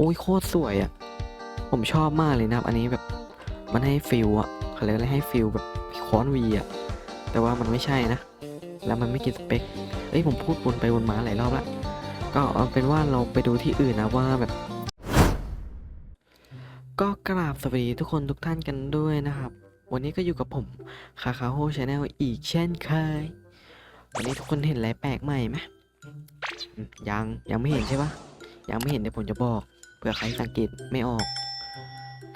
โอ้ยโคตรสวยอะ่ะ ผมชอบมากเลยนะครับ อันนี้แบบมันให้ฟิลอะเขาเรียกอะไรให้ฟิลแบบค้อนวีอะแต่ว่ามันไม่ใช่นะ แล้วมันไม่กินสเปค เอ้ยผมพูดวนไปวนมาหลายรอบละ ก็เอาเป็นว่าเราไปดูที่อื่นนะว่าแบบก็กราบสวัสดีทุกคนทุกท่านกันด้วยนะครับ วันนี้ก็อยู่กับผมคาคาโฮชาแนลอีกเช่นเคย วันนี้ทุกคนเห็นอะไรแปลกใหม่ไหมอืมยังยังไม่เห็นใช่ปะยังไม่เห็นเดี๋ยวผมจะบอก เผื่อใครสังเกตไม่ออก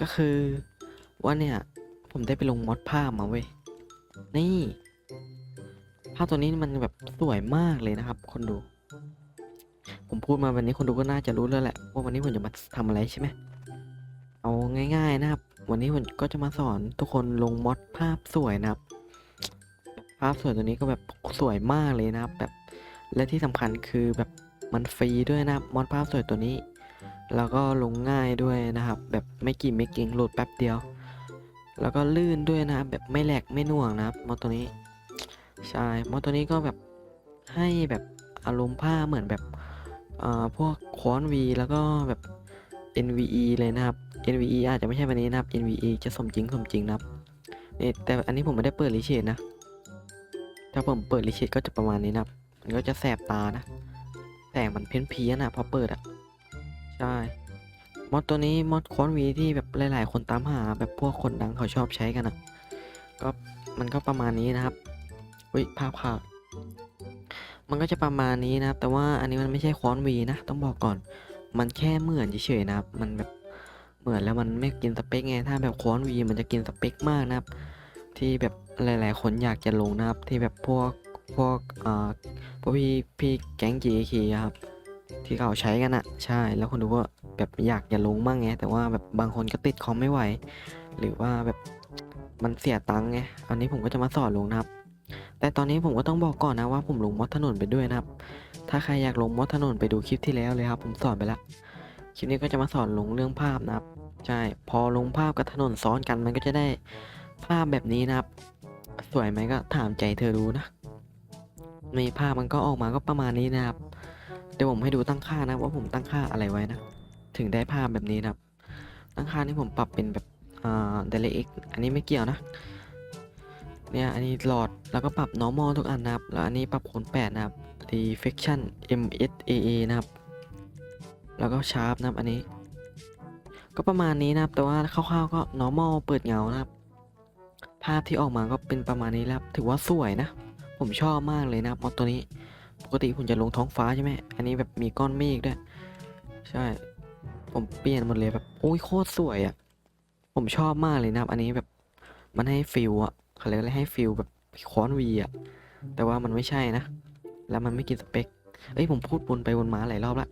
ก็คือว่าเนี่ย ผมได้ไปลงมอดภาพมาเว้ย นี่ภาพตัวนี้มันแบบสวยมากเลยนะครับ คนดู ผมพูดมาวันนี้คนดูก็น่าจะรู้แล้วแหละ ว่าวันนี้ผมจะมาทำอะไรใช่ไหมเอาง่าย ๆนะครับ วันนี้ผมก็จะมาสอนทุกคนลงมอดภาพสวยนะครับ ภาพสวยตัวนี้ก็แบบสวยมากเลยนะครับ แบบและที่สำคัญคือแบบมันฟรีด้วยนะครับมอดภาพสวยตัวนี้ แล้วก็ลงง่ายด้วยนะครับ แบบไม่กี่ไม่เก่งโหลดแป๊บเดียว แล้วก็ลื่นด้วยนะครับแบบไม่แหลกไม่น่วงนะครับมอตัวนี้ใช่มอตัวนี้ก็แบบให้แบบอารมณ์ภาเหมือนแบบเอ่อพวกคอนวีแล้วก็แบบ NVE เลยนะครับ NVE อาจจะไม่ใช่วันนี้นะครับ NVE จะสมจริงสมจริงนะครับนี่แต่อันนี้ผมไม่ได้เปิดลิเชตนะ ถ้าผมเปิดลิเชตก็จะประมาณนี้นะครับ มันก็จะแสบตานะ แสงมันเพี้ยนเพี้ยนะพอเปิดอะ ใช่ มอดตัวนี้มอดคอนวีที่แบบหลาย ๆ คนตามหาแบบพวกคนดังเขาชอบใช้กันอะก็มันก็ประมาณนี้นะครับวิภาพขาวมันก็จะประมาณนี้นะครับ แต่ว่าอันนี้มันไม่ใช่คอนวีนะ ต้องบอกก่อน มันแค่เหมือนเฉยๆนะครับ มันแบบเหมือนแล้วมันไม่กินสเปคไง ถ้าแบบคอนวีมันจะกินสเปคมากนะครับ ที่แบบหลายๆ คนอยากจะลงนะครับ ที่แบบพวกพวกอ่าพวกพี่พี่แก๊ง JK อะครับ ที่เขาใช้กันอะใช่แล้วคนดูว่าแบบอยากจะลงบ้างไงแต่ว่าแบบบางคนก็ติดคอมไม่ไหว หรือว่าแบบมันเสียตังค์ไงอันนี้ผมก็จะมาสอนลงนะครับ แต่ตอนนี้ผมก็ต้องบอกก่อนนะว่าผมลงมอดถนนไปด้วยนะครับ ถ้าใครอยากลงมอดถนนไปดูคลิปที่แล้วเลยครับ ผมสอนไปแล้วคลิปนี้ก็จะมาสอนลงเรื่องภาพนะครับใช่พอลงภาพกับถนนซ้อนกันมันก็จะได้ภาพแบบนี้นะครับ สวยไหมก็ถามใจเธอดูนะในภาพมันก็ออกมาก็ประมาณนี้นะครับ เดี๋ยวผมให้ดูตั้งค่านะว่าผมตั้งค่าอะไรไว้นะ ถึงได้ภาพแบบนี้นะครับ ตั้งค่านี่ผมปรับเป็นแบบอ่า DirectX อันนี้ไม่เกี่ยวนะ เนี่ย อันนี้หลอดแล้วก็ปรับ normal ทุกอันนะครับ แล้วอันนี้ปรับคูณ8นะครับ reflection MSAA นะครับ แล้วก็ sharp นะครับอันนี้ ก็ประมาณนี้นะครับ แต่ว่าคร่าวๆก็ normal เปิดเงานะครับ ภาพที่ออกมาก็เป็นประมาณนี้แล้วครับถือว่าสวยนะ ผมชอบมากเลยนะครับมอดตัวนี้ ปกติผมจะลงท้องฟ้าใช่ไหม อันนี้แบบมีก้อนเมฆด้วย ใช่ ผมเปลี่ยนหมดเลยแบบโอ้ยโคตรสวยอะ่ะ ผมชอบมากเลยนะครับอันนี้แบบมันให้ฟิลอะเขาเรียกอะไรให้ฟิลแบบคอนวีอะแต่ว่ามันไม่ใช่นะ แล้วมันไม่กินสเปค เอ้ยผมพูดวนไปวนมาหลายรอบละ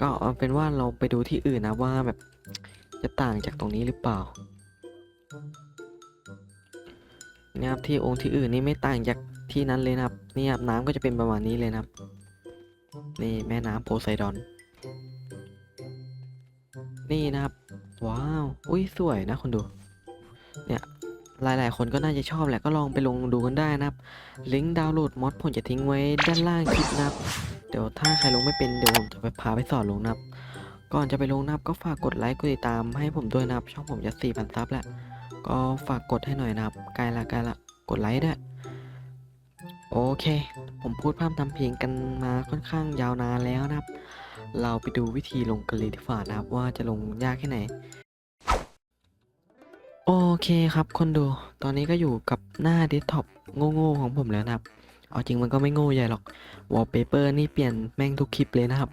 ก็เอาเป็นว่าเราไปดูที่อื่นนะว่าแบบจะต่างจากตรงนี้หรือเปล่านี่ยครับที่องค์ที่อื่นนี่ไม่ต่างจาก ที่นั้นเลยนะครับนี่ครับน้ำก็จะเป็นประมาณนี้เลยนะครับนี่แม่น้ำโพไซดอน นี่นะครับ ว้าว อุ้ยสวยนะคนดู เนี่ยหลาย ๆ คนก็น่าจะชอบแหละก็ลองไปลงดูกันได้นะครับ ลิงก์ดาวน์โหลดมอดผมจะทิ้งไว้ด้านล่างคลิปนะครับเดี๋ยวถ้าใครลงไม่เป็นเดี๋ยวผมจะไปพาไปสอนลงนะครับ ก่อนจะไปลงนะครับก็ฝากกดไลค์กดติดตามให้ผมด้วยนะครับ ช่องผมจะ4,000ซับแหล้วก็ฝากกดให้หน่อยนะครับใกล้ละใกล้ละกดไลค์ด้วย โอเค ผมพูดพร่ำทำเพลงกันมาค่อนข้างยาวนานแล้วนะครับ เราไปดูวิธีลงกันเลยดีกว่านะครับว่าจะลงยากแค่ไหน โอเคครับคนดู ตอนนี้ก็อยู่กับหน้าเดสก์ท็อปโง่ๆของผมแล้วนะครับ เอาจริงมันก็ไม่โง่ใหญ่หรอก วอลเปเปอร์นี่เปลี่ยนแม่งทุกคลิปเลยนะครับ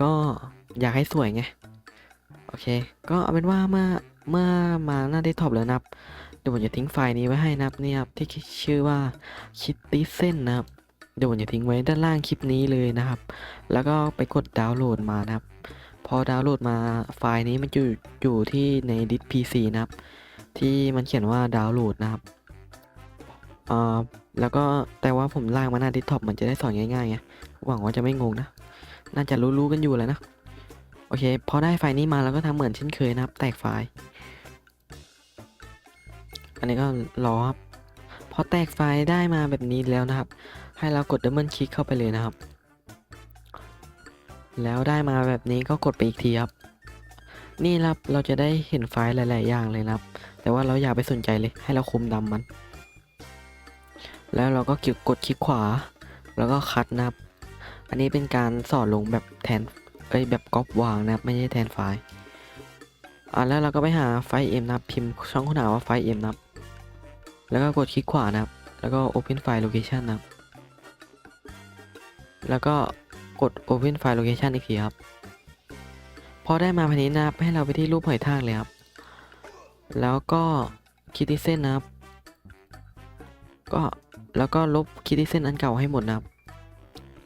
ก็อยากให้สวยไง โอเค ก็เอาเป็นว่าเมื่อ เมื่อมาหน้าเดสก์ท็อปแล้วนะครับเดี๋ยวผมจะทิ้งไฟล์นี้ไว้ให้นะครับเนี่ยครับที่ชื่อว่าคิตตี้เส้นนะครับเดี๋ยวผมจะทิ้งไว้ด้านล่างคลิปนี้เลยนะครับ แล้วก็ไปกดดาวน์โหลดมานะครับ พอดาวน์โหลดมาไฟล์นี้มันอยู่อยู่ที่ในดิสพีซีนะครับ ที่มันเขียนว่าดาวน์โหลดนะครับอ่าแล้วก็แต่ว่าผมลากมาหน้าดิสท็อปมันจะได้สอนง่ายๆไงหวังว่าจะไม่งงนะ น่าจะรู้ๆกันอยู่แล้วนะ โอเค พอได้ไฟล์นี้มาแล้วก็ทำเหมือนเช่นเคยนะครับ แตกไฟล์ อันนี้ก็รอครับพอแตกไฟล์ได้มาแบบนี้แล้วนะครับ ให้เรากดดับเบิลคลิกเข้าไปเลยนะครับ แล้วได้มาแบบนี้ก็กดไปอีกทีครับ นี่ครับเราจะได้เห็นไฟล์หลาย ๆ อย่างเลยนะครับ แต่ว่าเราอย่าไปสนใจเลยให้เราคุมดำมัน แล้วเราก็คลิกกดคลิกขวา แล้วก็คัดนะครับ อันนี้เป็นการสอนลงแบบแทนเอ้ยแบบก๊อปวางนะครับไม่ใช่แทนไฟล์อะแล้วเราก็ไปหาไฟล์ M นะพิมพ์ช่องค้นหาว่าไฟล์ M นะครับ แล้วก็กดคลิกขวานะครับ แล้วก็ Open File Location นะครับ แล้วก็กด Open File Location อีกทีครับ พอได้มาภายนี้นะครับให้เราไปที่รูปหอยทากเลยครับ แล้วก็คิดที่เส้นนะครับ ก็แล้วก็ลบคิดที่เส้นอันเก่าให้หมดนะครับ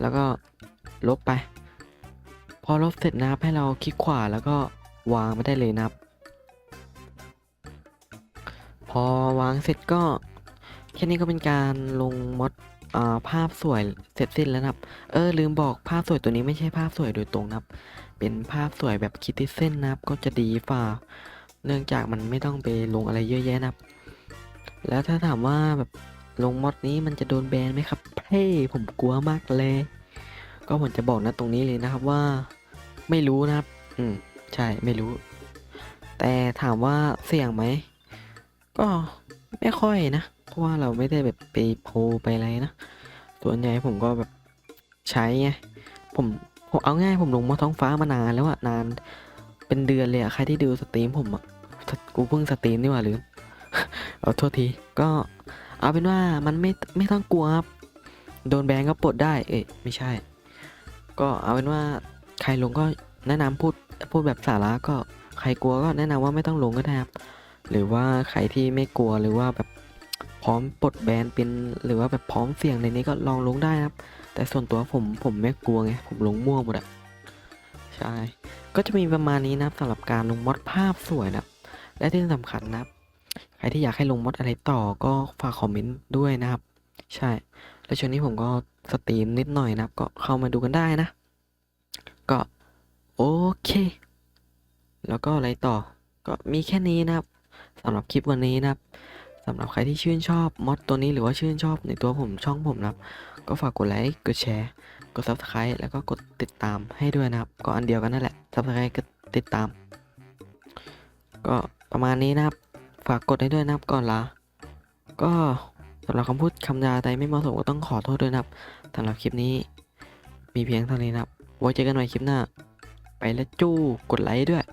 แล้วก็ลบไป พอลบเสร็จนะครับให้เราคลิกขวาแล้วก็วางไม่ได้เลยนะครับ พอวางเสร็จก็แค่นี้ก็เป็นการลงมดาภาพสวยเสร็จสิ้นแล้วนะครับ เออลืมบอกภาพสวยตัวนี้ไม่ใช่ภาพสวยโดยตรงนะครับ เป็นภาพสวยแบบคิดที่เส้นนะครับ ก็จะดีฝ่า เนื่องจากมันไม่ต้องไปลงอะไรเยอะแยะนะครับ แล้วถ้าถามว่าแบบลงมอดนี้มันจะโดนแบนไหมครับ เฮ้ผมกลัวมากเลย ก็ผมจะบอกนะตรงนี้เลยนะครับว่า ไม่รู้นะครับ อืมใช่ไม่รู้ แต่ถามว่าเสี่ยงไหม ก็ไม่ค่อยนะเพราะว่าเราไม่ได้แบบไปโพไปอะไรนะส่วนใหญ่ผมก็แบบใช้ไงผมผมเอาง่ายผมลงมาท้องฟ้ามานานแล้วอะนานเป็นเดือนเลยอะใครที่ดูสตรีมผมอะกูเพิ่งสตรีมนี่หว่าลืมเอาโทษทีก็เอาเป็นว่ามันไม่ไม่ต้องกลัวครับโดนแบนก็ปลดได้ เอ้ยไม่ใช่ ก็เอาเป็นว่าใครลงก็แนะนำพูดพูดแบบสาระก็ใครกลัวก็แนะนำว่าไม่ต้องลงก็ได้ครับ หรือว่าใครที่ไม่กลัวหรือว่าแบบพร้อมปลดแบนเป็นหรือว่าแบบพร้อมเสี่ยงในนี้ก็ลองลงได้นะครับ แต่ส่วนตัวผมผมไม่กลัวไงผมลงมั่วหมดอะใช่ ก็จะมีประมาณนี้นะครับสำหรับการลงมอดภาพสวยนะครับ และที่สำคัญนะครับใครที่อยากให้ลงมอดอะไรต่อก็ฝากคอมเมนต์ด้วยนะครับ ใช่ แล้วช่วงนี้ผมก็สตรีมนิดหน่อยนะครับ ก็เข้ามาดูกันได้นะ ก็โอเค แล้วก็อะไรต่อ ก็มีแค่นี้นะครับ สำหรับคลิปวันนี้นะครับสำหรับใครที่ชื่นชอบมอดตัวนี้หรือว่าชื่นชอบในตัวผมช่องผมนะครับ ก็ฝากกดไลค์กดแชร์ กด subscribe แล้วก็กดติดตามให้ด้วยนะครับ ก็อันเดียวกันนั่นแหละ subscribe ก็ติดตาม ก็ประมาณนี้นะครับ ฝากกดให้ด้วยนะครับก่อนลาก็สำหรับคำพูดคำจาใดไม่เหมาะสมก็ต้องขอโทษด้วยนะครับสำหรับคลิปนี้ มีเพียงเท่านี้นะครับไว้เจอกันใหม่คลิปหน้า ไปแล้วจู้กดไลค์ด้วย